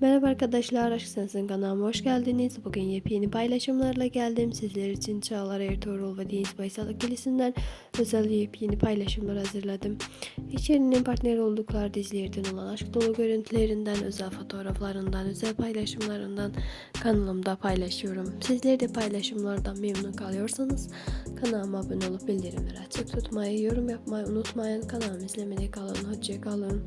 Merhaba arkadaşlar, Aşk Sensin kanalıma hoş geldiniz. Bugün yepyeni paylaşımlarla geldim. Sizler için Çağlar Ertuğrul ve Deniz Baysal ikilisinden özel yepyeni paylaşımlar hazırladım. İçerinin partner oldukları dizilerden olan aşk dolu görüntülerinden, özel fotoğraflarından, özel paylaşımlarından kanalımda paylaşıyorum. Sizler de paylaşımlardan memnun kalıyorsanız kanalıma abone olup bildirimleri açık tutmayı, yorum yapmayı unutmayın. Kanalımı izlemede kalın, hoşça kalın.